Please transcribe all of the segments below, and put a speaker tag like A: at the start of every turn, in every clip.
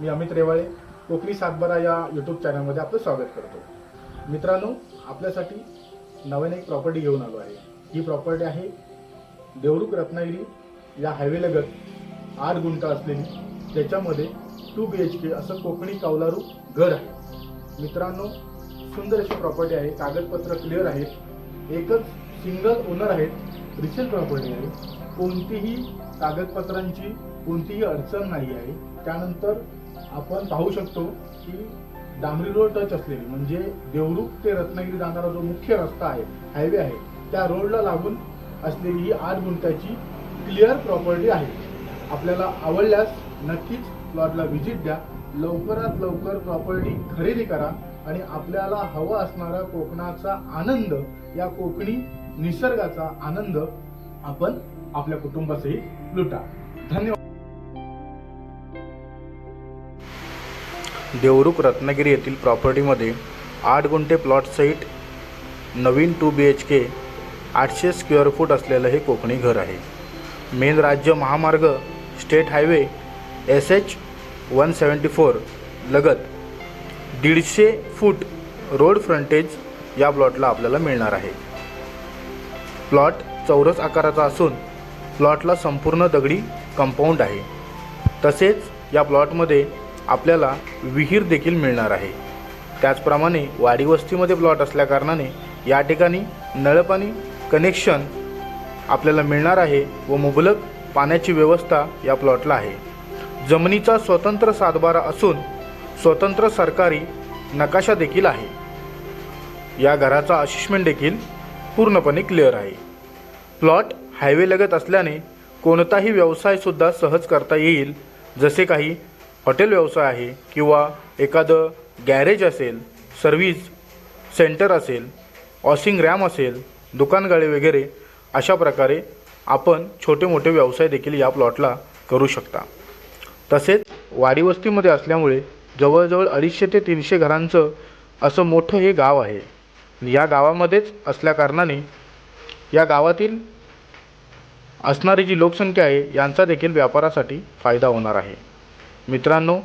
A: मी अमित रेवाळे कोकणी सातबारा या यूट्यूब चॅनलमध्ये आपलं स्वागत करतो. मित्रांनो आपल्यासाठी नवीन एक प्रॉपर्टी घेऊन आलो आहे. ही प्रॉपर्टी आहे देवरुख रत्नागिरी या हायवेलगत आठ गुंठा असलेली. त्याच्यामध्ये टू बी एच के असं कोकणी कावलारू घर आहे. मित्रांनो सुंदर अशी प्रॉपर्टी आहे. कागदपत्र क्लिअर आहेत. एकच सिंगल ओनर आहेत. रिसेल प्रॉपर्टी आहे. कोणतीही कागदपत्रांची कोणतीही अडचण नाही आहे. त्यानंतर आपण पाहू शकतो की डांबरी रोड टच असलेली म्हणजे देवरुख ते रत्नागिरी जाणारा जो मुख्य रस्ता आहे हायवे आहे त्या रोडला लागून असलेली ही आठ गुंठ्याची क्लिअर प्रॉपर्टी आहे. आपल्याला आवडल्यास नक्कीच प्लॉटला व्हिजिट द्या. लवकरात लवकर प्रॉपर्टी खरेदी करा आणि आपल्याला हवा असणारा कोकणाचा आनंद या कोकणी निसर्गाचा आनंद आपण आपल्या कुटुंबासहित लुटा. धन्यवाद.
B: देवरुख रत्नागिरी येथील प्रॉपर्टीमध्ये आठ गुंठे प्लॉटसहित नवीन टू बी एच के आठशे स्क्वेअर फूट असलेलं हे कोकणी घर आहे. मेन राज्य महामार्ग state highway S H one seventy four लगत दीडशे फूट रोड फ्रंटेज या प्लॉटला आपल्याला मिळणार आहे. प्लॉट चौरस आकाराचा असून प्लॉटला संपूर्ण दगडी कंपाऊंड आहे. तसेच या प्लॉटमध्ये आपल्याला विहीर देखील मिळणार आहे. त्याचप्रमाणे वाडी वस्तीमध्ये प्लॉट असल्याकारणाने या ठिकाणी नळपाणी कनेक्शन आपल्याला मिळणार आहे व मुबलक पाण्याची व्यवस्था या प्लॉटला आहे. जमिनीचा स्वतंत्र सातबारा असून स्वतंत्र सरकारी नकाशा देखील आहे. या घराचा असिस्मेंट देखील पूर्णपणे क्लिअर आहे. प्लॉट हायवे लगत असल्याने कोणताही व्यवसायसुद्धा सहज करता येईल जसे काही हॉटेल व्यवसाय आहे किंवा एखादं गॅरेज असेल सर्व्हिस सेंटर असेल वॉशिंग रॅम असेल दुकानगाळे वगैरे अशा प्रकारे आपण छोटे मोठे व्यवसाय देखील या प्लॉटला करू शकता. तसेच वाडी वस्तीमध्ये असल्यामुळे जवळजवळ अडीचशे ते तीनशे घरांचं असं मोठं हे गाव आहे. या गावामध्येच असल्याकारणाने या गावातील असणारी जी लोकसंख्या आहे यांचा देखील व्यापारासाठी फायदा होणार आहे. मित्रांनो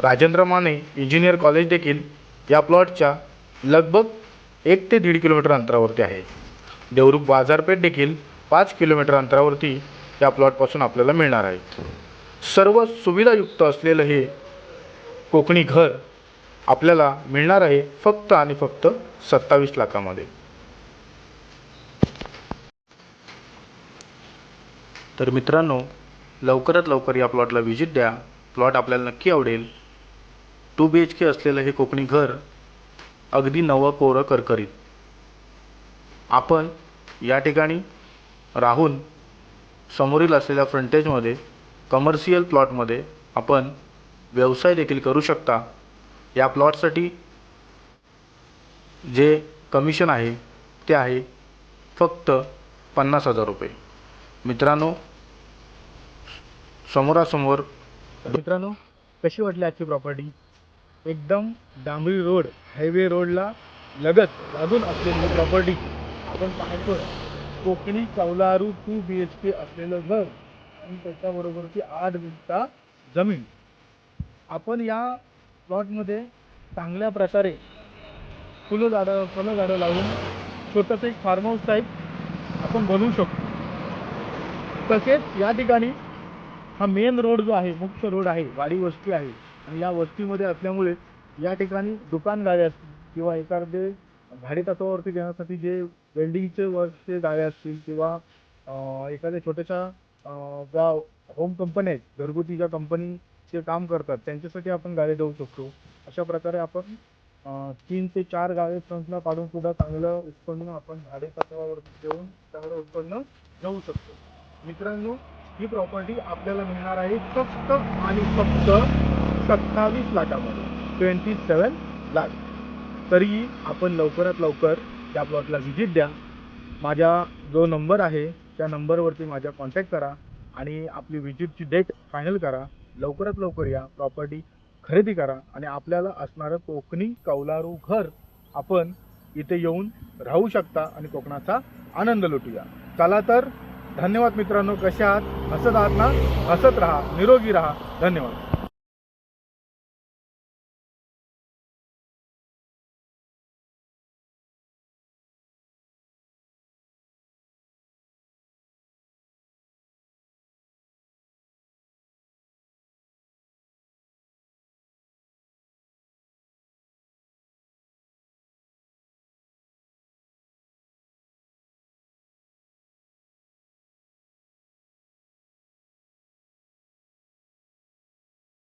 B: राजेंद्र माने इंजिनियर कॉलेज देखील या प्लॉटच्या लगभग एक ते दीड किलोमीटर अंतरावरती आहे. देवरूप बाजारपेठ देखील पाच किलोमीटर अंतरावरती या प्लॉटपासून आपल्याला मिळणार आहे. सर्व सुविधायुक्त असलेलं हे कोकणी घर आपल्याला मिळणार आहे फक्त आणि फक्त सत्तावीस लाखामध्ये. तर मित्रांनो लवकरात लवकर या प्लॉटला व्हिजिट द्या. प्लॉट आपल्याला नक्की आवडेल. टू बी एच के असलेलं हे कोकणी घर अगदी नवं कोरं करकरीत. आपण या ठिकाणी राहून समोरील असलेल्या फ्रंटेजमध्ये कमर्शियल प्लॉटमध्ये आपण व्यवसाय देखील करू शकता. या प्लॉटसाठी जे कमिशन आहे ते आहे फक्त पन्नास हजार रुपये. मित्रांनो समोरासमोर.
A: मित्रांनो कशी वाटली आजची प्रॉपर्टी एकदम डांबरी रोड हायवे रोडला लगत लागून असलेली प्रॉपर्टी आपण पाहतो कोकणी कौलारू टू बी एच के असलेलं घर आणि त्याच्याबरोबरची आठ गुंठा जमीन. आपण या प्लॉटमध्ये चांगल्या प्रकारे फुलं झाडं फुलं झाडं लावून छोटंसं एक फार्म हाऊस टाईप आपण बनवू शकतो. तसेच या ठिकाणी हा मेन रोड जो आहे मुख्य रोड आहे वाडी वस्ती आहे. आणि या वस्तीमध्ये असल्यामुळे या ठिकाणी दुकान गाड्या असतील किंवा एखादे भाडेतत्वावरती देण्यासाठी जे वेल्डिंगचे वर्कचे गाड्या असतील किंवा एखाद्या छोट्याशा ज्या होम कंपन्या आहेत घरगुती ज्या कंपनीचे काम करतात त्यांच्यासाठी आपण गाड्या देऊ शकतो. अशा प्रकारे आपण तीन ते चार गाड्या फ्रंटला काढून सुद्धा चांगलं उत्पन्न आपण भाडेतत्वावरती देऊन चांगलं उत्पन्न घेऊ शकतो. मित्रांनो ही प्रॉपर्टी आपल्याला मिळणार आहे फक्त आणि फक्त सत्तावीस लाखामध्ये. ट्वेंटी सेवन लाख. तरीही आपण लवकरात लवकर त्या प्लॉटला व्हिजिट द्या. माझा जो नंबर आहे त्या नंबरवरती माझ्या कॉन्टॅक्ट करा आणि आपली व्हिजिटची डेट फायनल करा. लवकरात लवकर या प्रॉपर्टी खरेदी करा आणि आपल्याला असणारं कोकणी कौलारू घर आपण इथे येऊन राहू शकता आणि कोकणाचा आनंद लुटूया. चला तर धन्यवाद मित्रांनो कसे आहात? हसत आहात ना? हसत राहा निरोगी राहा. धन्यवाद.